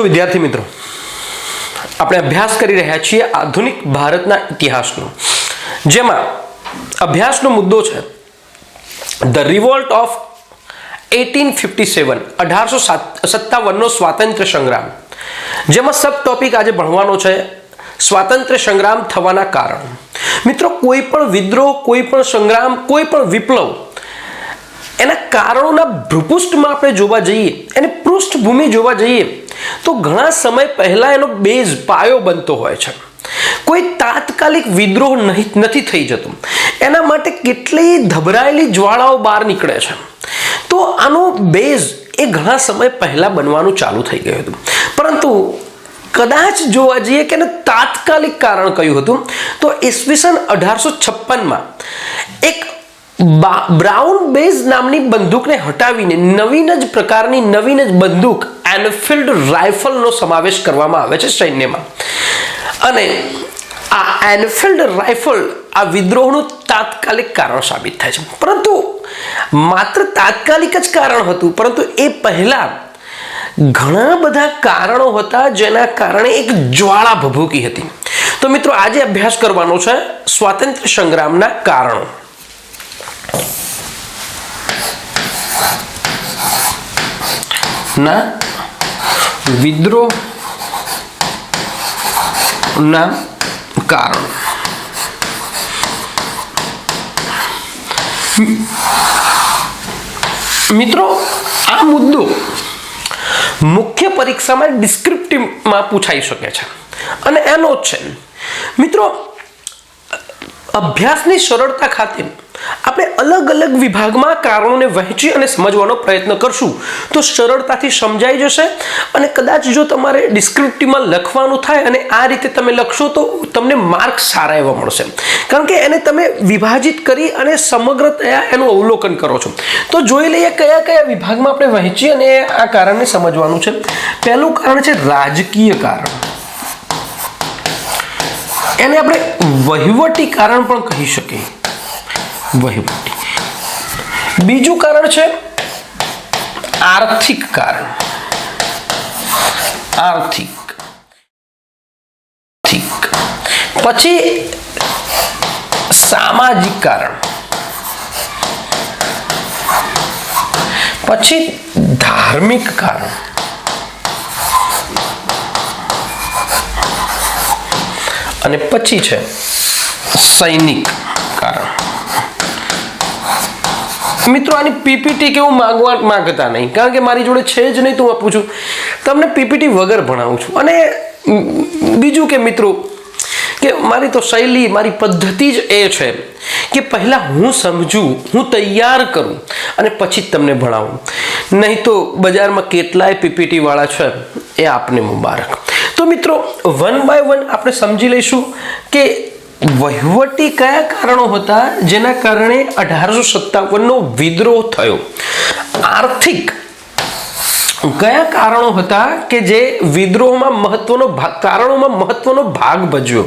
છો વિદ્યાર્થી મિત્રો? આપણે અભ્યાસ કરી રહ્યા છીએ આધુનિક ભારતના ઇતિહાસનો. જેમાં અભ્યાસનો મુદ્દો છે the revolt of eighteen fifty seven અઢારસો સત્તાવનનો સ્વાતંત્ર્ય સંગ્રામ. જેમાં સબ ટોપિક આજે ભણવાનો છે, સ્વાતંત્ર્ય સંગ્રામ થવાના કારણ મિત્રો, કોઈ પણ વિદ્રોહ, કોઈ પણ સંગ્રામ, કોઈ પણ વિપ્લવ, એના કારણોના ભૃપુષ્ઠમાં આપણે જોવા જઈએ, એની પૃષ્ઠભૂમિ જોવા જઈએ તો ઘણા સમય પહેલા એનો બેઝ પાયો બનતો હોય છે. કોઈ તાત્કાલિક વિદ્રોહ નહીં, નથી થઈ જતો. એના માટે કેટલી ધબરાયેલી જ્વાળાઓ બહાર નીકળે છે. તો આનો બેઝ એ ઘણા સમય પહેલા બનવાનું ચાલુ થઈ ગયું હતું. પરંતુ કદાચ જોવા જઈએ કે એને તાત્કાલિક કારણ કયું હતું, તો ઈસવીસન અઢારસો છપ્પનમાં એક બ્રાઉન બેઝ નામની બંદૂકને હટાવીને નવીન જ પ્રકારની નવીન જ બંદૂક એનફિલ્ડ રાઇફલનો સમાવેશ કરવામાં આવે છે સૈન્યમાં. અને આ એનફિલ્ડ રાઇફલ આ વિદ્રોહનું તાત્કાલિક કારણ સાબિત થાય છે. પરંતુ માત્ર તાત્કાલિક જ કારણ હતું, પરંતુ એ પહેલા ઘણા બધા કારણો હતા જેના કારણે એક જ્વાળા ભભૂકી હતી. તો મિત્રો, આજે અભ્યાસ કરવાનો છે સ્વાતંત્ર્ય સંગ્રામના કારણો. ના, વિદ્રોહ ના કારણ. મિત્રો, આ મુદ્દો મુખ્ય પરીક્ષામાં ડિસ્ક્રિપ્ટિવમાં પૂછાઈ શકે છે. અને એનો જ છે. મિત્રો, અભ્યાસની સરળતા ખાતે આપણે અલગ અલગ વિભાગમાં કારણોને વહેંચી અને સમજવાનો પ્રયત્ન કરશું. તો સરળતાથી સમજાઈ જશે અને કદાચ જો તમારે ડિસ્ક્રિપ્ટિવમાં લખવાનું થાય અને આ રીતે તમે લખશો તો તમને માર્ક સારા એવા મળશે. કારણ કે એને તમે વિભાજિત કરી અને સમગ્ર તયા એનું અવલોકન કરો છો. તો જોઈ લઈએ કયા કયા વિભાગમાં આપણે વહેંચી અને આ કારણને સમજવાનું છે. પહેલું કારણ છે રાજકીય કારણ. એને આપણે વહીવટી કારણ પણ કહી શકીએ. વહીવટી બીજું કારણ છે આર્થિક કારણ. આર્થિક. આર્થિક. પછી સામાજિક કારણ. પછી ધાર્મિક કારણ. અને પછી છે સૈનિક કારણ મિત્રો, આની પીપીટી કેવું માંગવા માંગતા નહીં. કારણ કે મારી જોડે છે જ નહીં, તો હું આપું છું. તમને પીપીટી વગર ભણાવું છું. અને બીજું કે મિત્રો, કે મારી તો શૈલી, મારી પદ્ધતિ જ એ છે કે પહેલાં હું સમજું, હું તૈયાર કરું અને પછી જ તમને ભણાવું. નહીં તો બજારમાં કેટલાય પીપીટી વાળા છે, એ આપને મુબારક. તો મિત્રો વન બાય વન આપણે સમજી લઈશું કે વહીવટી કયા કારણો હતા? જેના કારણે અઢારસો સત્તાવનનો વિદ્રોહ થયો. આર્થિક કયા કારણો હતા કે જે વિદ્રોહમાં મહત્વનો ભાગ કારણોમાં મહત્વનો ભાગ ભજવ્યો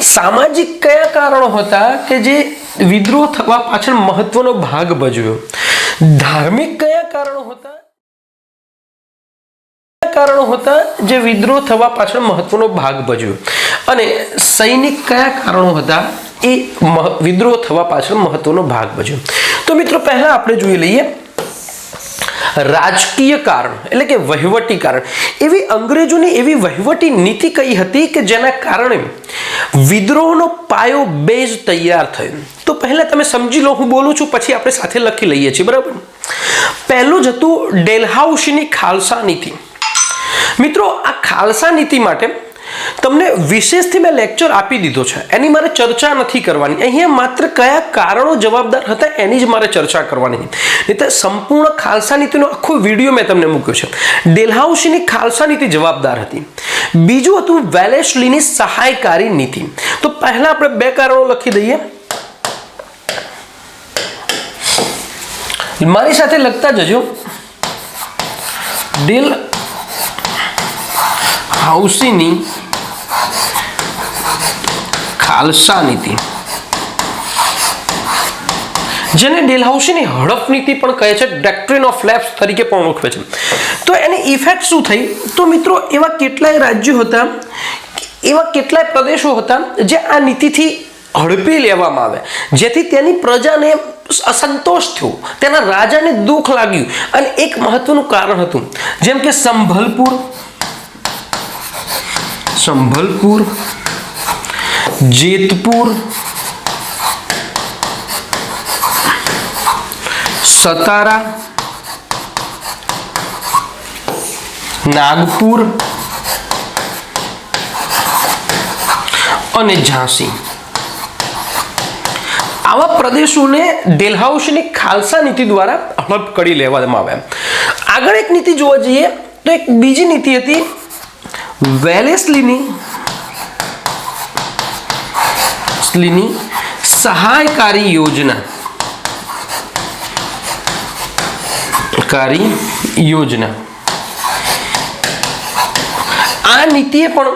સામાજિક કયા કારણો હતા કે જે વિદ્રોહ થવા પાછળ મહત્વનો ભાગ ભજવ્યો ધાર્મિક કયા કારણો હતા? કારણો હતા જે વિદ્રોહ થવા પાછળ મહત્વનો ભાગ ભજવ્યો અને સૈનિક કયા કારણો હતા એ વિદ્રોહ થવા પાછળ મહત્વનો ભાગ ભજ્યો. તો મિત્રો, પહેલા આપણે જોઈ લઈએ રાજકીય કારણ, એટલે કે વહીવટી કારણ. એવી અંગ્રેજોની એવી વહીવટી નીતિ કઈ હતી કે જેના કારણે વિદ્રોહનો પાયો બેઝ તૈયાર થયો. તો પહેલા તમે સમજી લો, હું બોલું છું, પછી આપણે સાથે લખી લઈએ છીએ, બરાબર? પહેલું જ હતું ડેલહાઉસીની ખાલસા નીતિ. મિત્રો, આ ખાલસા નીતિ માટે તમને વિશેષથી મેં લેક્ચર આપી દીધો છે. એની મારે ચર્ચા નથી કરવાની. અહીંયા માત્ર કયા કારણો જવાબદાર હતા એની જ મારે ચર્ચા કરવાની. નહીં તો સંપૂર્ણ ખાલસા નીતિનો આખો વીડિયો મેં તમને મૂક્યો છે. ડેલહાઉસીની ખાલસા નીતિ જવાબદાર હતી. બીજું હતું વેલેશલીની સહાયકારી નીતિ. તો પહેલા આપણે બે કારણો લખી દઈએ. મારી સાથે લખતા જજો. ડીલ હાઉસીની ખાલસા નીતિ. જેને ડેલહાઉસીની હડપ નીતિ પણ કહે છે ડેક્ટ્રીન ઓફ લેબ્સ તરીકે પણ ઓળખે છે. તો એની ઇફેક્ટ શું થઈ? તો મિત્રો, એવા કેટલાય રાજ્યો હતા, એવા કેટલાય પ્રદેશો હતા, જે આ નીતિથી હડપી લેવામાં આવે. જેથી તેની પ્રજાને અસંતોષ થયો. તેના રાજાને દુઃખ લાગ્યું. અને એક મહત્વનું કારણ હતું. જેમ કે સંભલપુર સંભલપુર જેતપુર, સતારા, નાગપુર અને ઝાંસી. આવા પ્રદેશોને ડેલહાઉસની ખાલસા નીતિ દ્વારા હડપ કરી લેવામાં આવ્યા આગળ એક નીતિ જોવા જઈએ તો એક બીજી નીતિ હતી વેલેસ્લીની સ્લીની સહાયકારી યોજના. કારી યોજના. આ નીતિએ પણ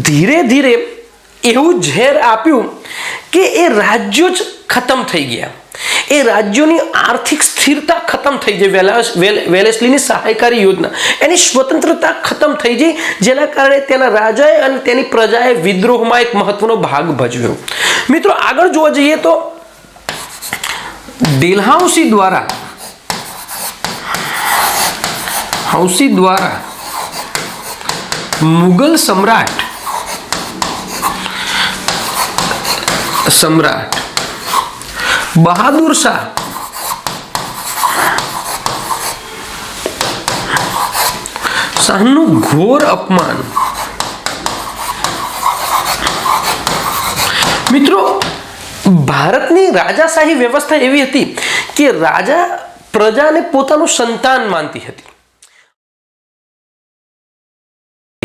ધીરે ધીરે એવું ઝેર આપ્યું કે એ રાજ્યો જ ખતમ થઈ ગયા. એ રાજ્યોની આર્થિક સ્થિરતા ખતમ થઈ ગઈ વેલાસ વેલેસલીની સહાયકારી યોજના. એની સ્વતંત્રતા ખતમ થઈ ગઈ જેના કારણે તેના રાજાએ અને તેની પ્રજાએ વિદ્રોહમાં એક મહત્વનો ભાગ ભજવ્યો. મિત્રો, આગળ જોવા જઈએ તો દિલહાઉસી દ્વારા હાઉસી દ્વારા મુગલ સમ્રાટ સમ્રાટ બહાદુર શાહ શાહનું ઘોર અપમાન. મિત્રો, ભારતની રાજાશાહી વ્યવસ્થા એવી હતી કે રાજા પ્રજાને પોતાનું સંતાન માનતી હતી.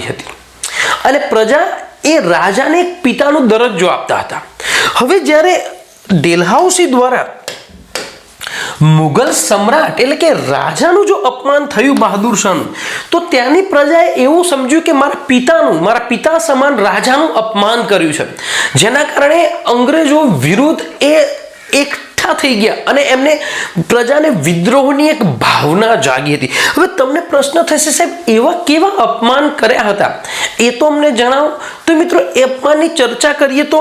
હતી. અને પ્રજા એ રાજાને એક પિતાનો દરજ્જો આપતા હતા. હવે જ્યારે ડેલહાઉસી દ્વારા મુગલ સમ્રાટ એટલે કે રાજાનું જો અપમાન થયું બહાદુર શાહનું, તો ત્યાંની પ્રજાએ એવું સમજ્યું કે મારા પિતાનું, મારા પિતા સમાન રાજાનું અપમાન કર્યું છે. જેના કારણે અંગ્રેજો વિરુદ્ધ એ એકઠા થઈ ગયા અને એમને પ્રજાને વિદ્રોહની એક ભાવના જાગી હતી. હવે તમને પ્રશ્ન થશે, સાહેબ, એવા કેવા અપમાન કર્યા હતા? એ તો અમને જણાવો. તો મિત્રો અપમાનની ચર્ચા કરીએ તો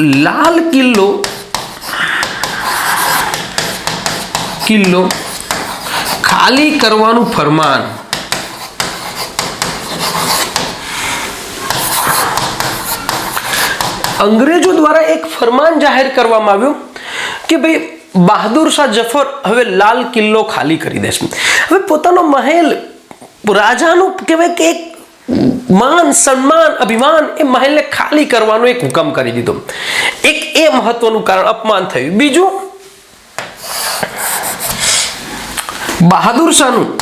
લાલ કિલ્લો કિલ્લો ખાલી કરવાનું ફરમાન અંગ્રેજો દ્વારા એક ફરમાન જાહેર કરવામાં આવ્યું કે ભાઈ બહાદુર શાહ જફર હવે લાલ કિલ્લો ખાલી કરી દેશે હવે પોતાનો મહેલ રાજાનું કહેવાય કે એક માન, સન્માન, અભિમાન એ મહેલને ખાલી કરવાનો એક હુકમ કરી દીધો. એક એ મહત્વનું કારણ અપમાન થયું. બીજું, બહાદુર શાહનું.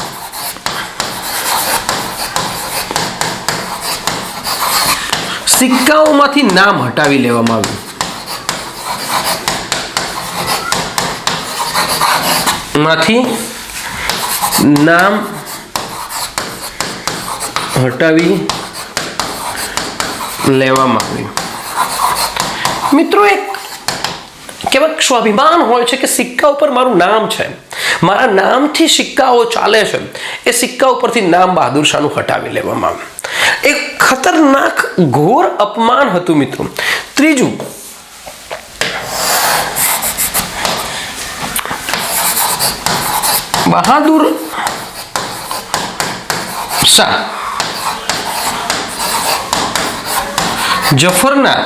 સિક્કાઓમાંથી નામ હટાવી લેવામાં આવ્યું. માંથી નામ હટાવી, લેવામાં આવ્યું મિત્રો, એક કેવાક સ્વાભિમાન હોય છે કે સિક્કા ઉપર મારું નામ છે. મારા નામથી સિક્કાઓ ચાલે છે. એ સિક્કા ઉપરથી નામ બહાદુર શાહનું હટાવી લેવામાં આવ્યું એક ખતરનાક ઘોર અપમાન હતું, મિત્રો. ત્રીજું, બહાદુર શાહ. જફરના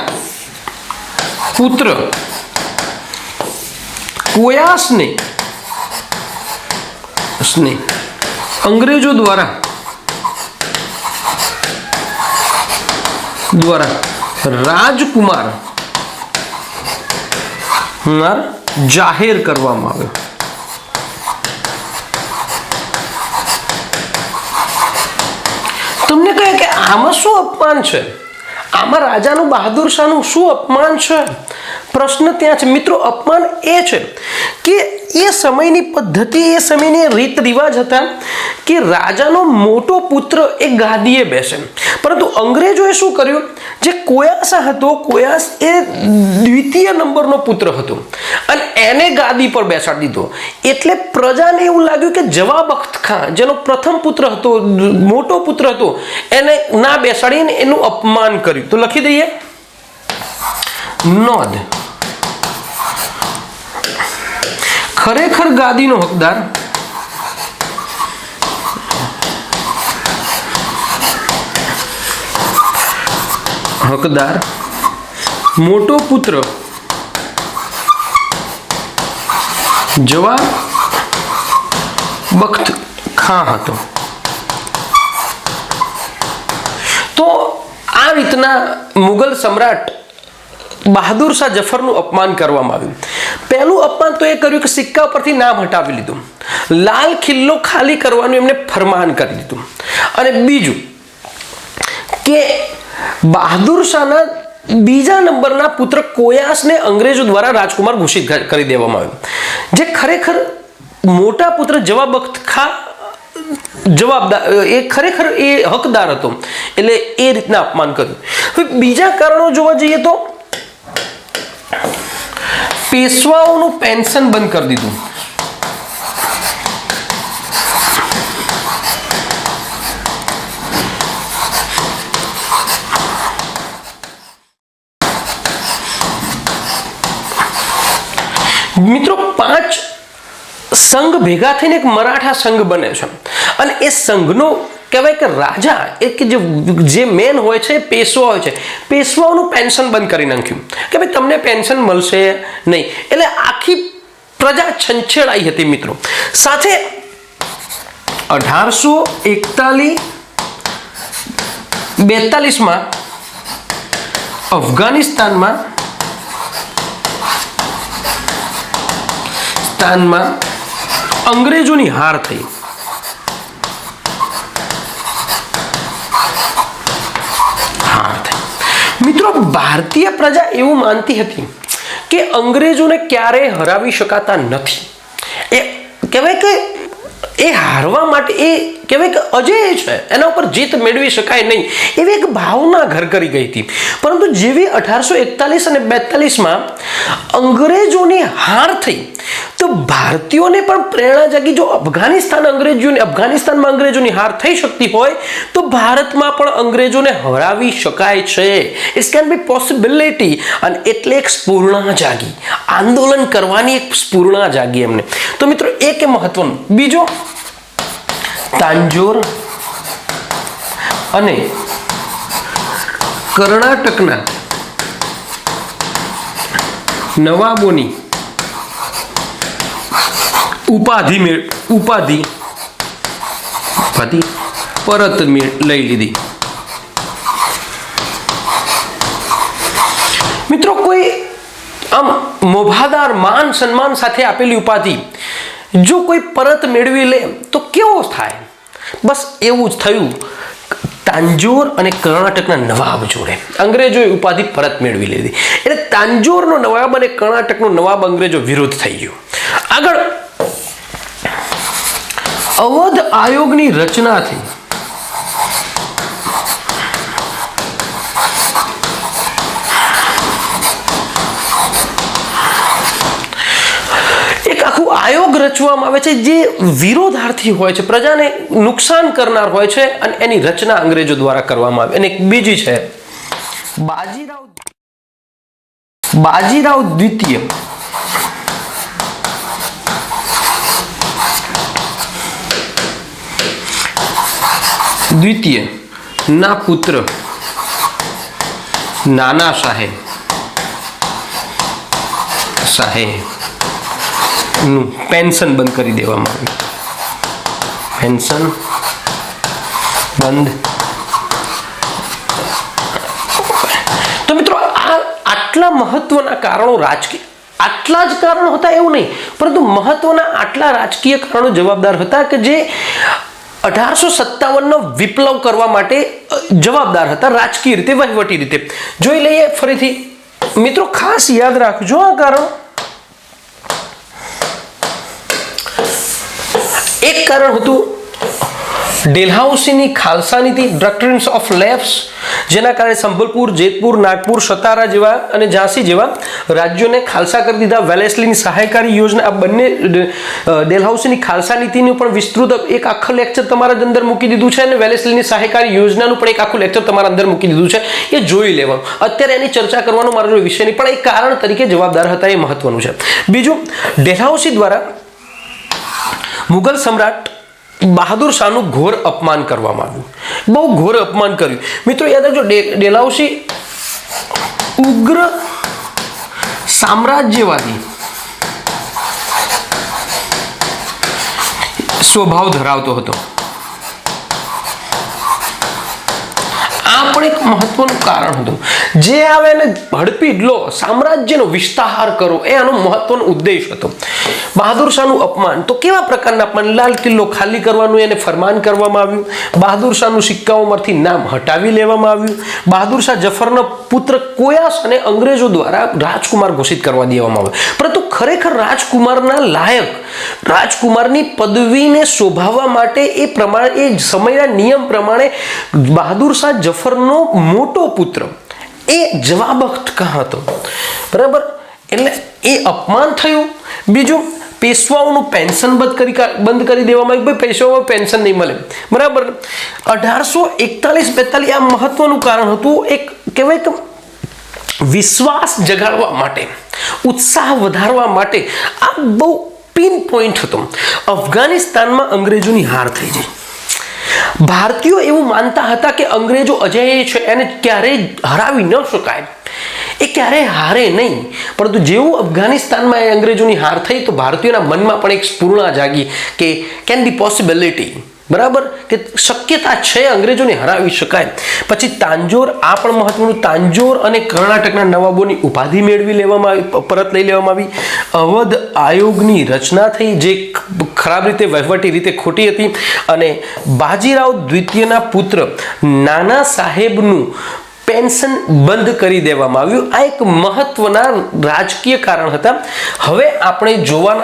પુત્ર કોયાસને સ્ને અંગ્રેજો દ્વારા દ્વારા રાજકુમાર કુમાર જાહેર કરવામાં આવ્યો તમને કહે કે આમાં શું અપમાન છે આમાં રાજાનું બહાદુર શાહનું શું અપમાન છે? પ્રશ્ન ત્યાં છે. મિત્રો, અપમાન એ છે કે એ સમયની પદ્ધતિ, એ સમયની રીત રિવાજ હતા કે રાજાનો મોટો પુત્ર એ ગાદીએ બેસે. પરંતુ અંગ્રેજોએ શું કર્યું? જે કોયાસા હતો, કોયાસ એ દ્વિતીય નંબરનો પુત્ર હતો અને એને ગાદી પર બેસાડી દીધો. એટલે પ્રજાને એવું લાગ્યું કે જવાબ અખ્ત ખાન, જેનો પ્રથમ પુત્ર હતો, મોટો પુત્ર હતો, એને ના બેસાડીને એનું અપમાન કર્યું. તો લખી દઈએ. નોંધ. ખરેખર ગાદીનો હકદાર હકદાર, મોટો પુત્ર જવા બખ્ત ખાં હતો. તો આ રીતના મુઘલ સમ્રાટ બહાદુર શાહ જફરનું અપમાન કરવામાં આવ્યું. પહેલું અપમાન તો એ કર્યું કે સિક્કા પરથી નામ હટાવી લીધું. લાલ કિલ્લો ખાલી કરવાનું એમને ફરમાન કરી દીધું અને બીજું કે બહાદુર શાહના બીજા નંબરના પુત્ર કોયાસને અંગ્રેજો દ્વારા રાજકુમાર ઘોષિત કરી દેવામાં આવ્યું. જે ખરેખર મોટા પુત્ર જવાબ ખા જવાબદાર, એ ખરેખર એ હકદાર હતો. એટલે એ રીતના અપમાન કર્યું. બીજા કારણો જોવા જઈએ તો પેશવાઓનું પેન્શન બંધ કરી દીધું. મિત્રો, પાંચ સંઘ ભેગા થઈને એક મરાઠા સંઘ બને છે. અને એ સંઘનો કહેવાય કે રાજા એ કે જે મેન હોય છે પેશવા હોય છે. પેશવાઓનું પેન્શન બંધ કરી નાખ્યું. કે ભાઈ તમને પેન્શન મળશે નહીં. એટલે આખી પ્રજા છંછેડાઈ હતી મિત્રો. સાથે અઢારસો એકતાલીસ બેતાલીસમાં અફઘાનિસ્તાનમાં સ્થાનમાં અંગ્રેજોની હાર થઈ હાર ભારતીય પ્રજા એવું માનતી હતી કે અંગ્રેજોને ક્યારેય હરાવી શકાતા નથી. એ કહેવાય કે એ હારવા માટે એ કહેવાય કે અજેય છે, એના ઉપર જીત મેળવી શકાય નહીં, એવી એક ભાવના ઘર કરી ગઈ હતી. પરંતુ જેવી અઢારસો એકતાલીસ અને બેતાલીસમાં અંગ્રેજોની હાર થઈ, તો ભારતીયોને પણ પ્રેરણા જાગી. જો અફઘાનિસ્તાન અંગ્રેજોને, અફઘાનિસ્તાનમાં અંગ્રેજોની હાર થઈ શકતી હોય, તો ભારતમાં પણ અંગ્રેજોને હરાવી શકાય છે. ઇટ્સ કેન બી પોસિબિલિટી અને એટલે એક સ્ફૂર્ણા જાગી. આંદોલન કરવાની એક સ્ફૂર્ણા જાગી એમને. તો મિત્રો, એક મહત્વનું. બીજો તાંજોર અને કર્ણાટકના નવાબોની ઉપાધિ મેળ, ઉપાધિ ઉપાધિ પરત લઈ લીધી. મિત્રો, કોઈ આમ મોભાદાર માન સન્માન સાથે આપેલી ઉપાધિ જો કોઈ પરત મેળવી લે, તો કેવો થાય? બસ એવું જ થયું. તાંજોર અને કર્ણાટકના નવાબ જોડે અંગ્રેજોએ ઉપાધિ પરત મેળવી લીધી. એટલે તાંજોરનો નવાબ અને કર્ણાટકનો નવાબ અંગ્રેજો વિરુદ્ધ થઈ ગયો. આગળ, અવધ આયોગની રચના થઈ એક આખું આયોગ રચવામાં આવે છે, જે વિરોધાર્થી હોય છે, પ્રજાને નુકસાન કરનાર હોય છે અને એની રચના અંગ્રેજો દ્વારા કરવામાં આવે. અને એક બીજી છે, બાજીરાવ બાજીરાવ દ્વિતીય. દ્વિતીય, ના પુત્ર, નાના સાહેબ. સાહેબ. નું પેન્શન બંધ કરી દેવામાં આવ્યું પેન્શન બંધ. તો મિત્રો, આ આટલા મહત્વના કારણો રાજકીય, આટલા જ કારણો હતા એવું નહીં, પરંતુ મહત્વના આટલા રાજકીય કારણો જવાબદાર હતા કે જે અઢારસો સત્તાવનનો વિપ્લવ કરવા માટે જવાબદાર હતા, રાજકીય રીતે વહીવટી રીતે. જોઈ લઈએ ફરીથી. મિત્રો, ખાસ યાદ રાખજો આ કારણ. એક કારણ હતું ડેલહાઉસીની ખાલસા નીતિ ડોક્ટ્રિન્સ ઓફ લેબ્સ જેના કારણે સંભલપુર જેતપુર, નાગપુર, સતારા જેવા અને ઝાંસી જેવા રાજ્યોને ખાલસા કરી દીધા. વેલેસલીની સહાયકારી યોજના, આ બંને ડેલહાઉસીની ખાલસા નીતિનું પણ વિસ્તૃત એક આખું લેક્ચર તમારા અંદર મૂકી દીધું છે અને વેલેસલીની સહાયકારી યોજનાનું પણ એક આખું લેક્ચર તમારા અંદર મૂકી દીધું છે. એ જોઈ લેવાનું. અત્યારે એની ચર્ચા કરવાનો મારો વિષય નહીં, પણ એક કારણ તરીકે જવાબદાર હતા, એ મહત્વનું છે. બીજું ડેલહાઉસી દ્વારા મુગલ સમ્રાટ બહાદુર શાહનું ઘોર અપમાન કરવામાં આવ્યું. બહુ ઘોર અપમાન કર્યું. મિત્રો યાદ રાખજો ડેલાઉસી ઉગ્ર સામ્રાજ્યવાદી સ્વભાવ ધરાવતો હતો. આ પણ એક મહત્વનું કારણ હતું. જે આવે એને ઝડપી લો, સામ્રાજ્યનો વિસ્તાર કરો, એ આનો મહત્વનો ઉદ્દેશ હતો. બહાદુર શાહનું અપમાન, તો કેવા પ્રકારના અપમાન? લાલ કિલ્લો ખાલી કરવાનું એને ફરમાન કરવામાં આવ્યું. બહાદુર શાહનું સિક્કાઓમાંથી નામ હટાવી લેવામાં આવ્યું. બહાદુર શાહ જફરનો પુત્ર કોયાસ અને અંગ્રેજો દ્વારા રાજકુમાર ઘોષિત કરવા દેવામાં આવ્યો. પરંતુ ખરેખર રાજકુમારના લાયક, રાજકુમારની પદવીને શોભાવવા માટે એ પ્રમાણે, એ સમયના નિયમ પ્રમાણે બહાદુર શાહ જફરનો મોટો પુત્ર. એ જવાબખ્ત હતો? બરાબર? એટલે એ અપમાન થયું. બીજું, પેશવાઓનું પેન્શન બંધ કરી બંધ કરી દેવામાં આવ્યું. ભાઈ, પેશવાઓ પેન્શન નહીં મળે. બરાબર? અઢારસો એકતાલીસ બેતાલીસ આ મહત્વનું કારણ હતું. એક કહેવાય કે વિશ્વાસ જગાડવા માટે, ઉત્સાહ વધારવા માટે આ બહુ પિન પોઈન્ટ હતો. અફઘાનિસ્તાનમાં અંગ્રેજોની હાર થઈ ગઈ. ભારતીયો એવું માનતા હતા કે અંગ્રેજો અજેય છે એને ક્યારેય હરાવી ન શકાય. એ ક્યારેય હારે નહીં. પરંતુ જેવું અફઘાનિસ્તાનમાં એ અંગ્રેજોની હાર થઈ, તો ભારતીયોના મનમાં પણ એક સ્ફૂર્ણા જાગી કે કેન બી પોસિબિલિટી બરાબર? કે શક્યતા છે અંગ્રેજોને હરાવી શકાય. પછી તાંજોર આ પણ મહત્વનું. તાંજોર અને કર્ણાટકના નવાબોની ઉપાધિ મેળવી લેવામાં આવી પરત લઈ લેવામાં આવી. અવધ આયોગની રચના થઈ, જે ખરાબ રીતે, વહીવટી રીતે ખોટી હતી. અને બાજીરાવ દ્વિતીયના પુત્ર નાના સાહેબનું પેન્શન બંધ કરી દેવામાં આવ્યું. આ એક મહત્વના રાજકીય કારણ હતા. હવે આપણે જોવાના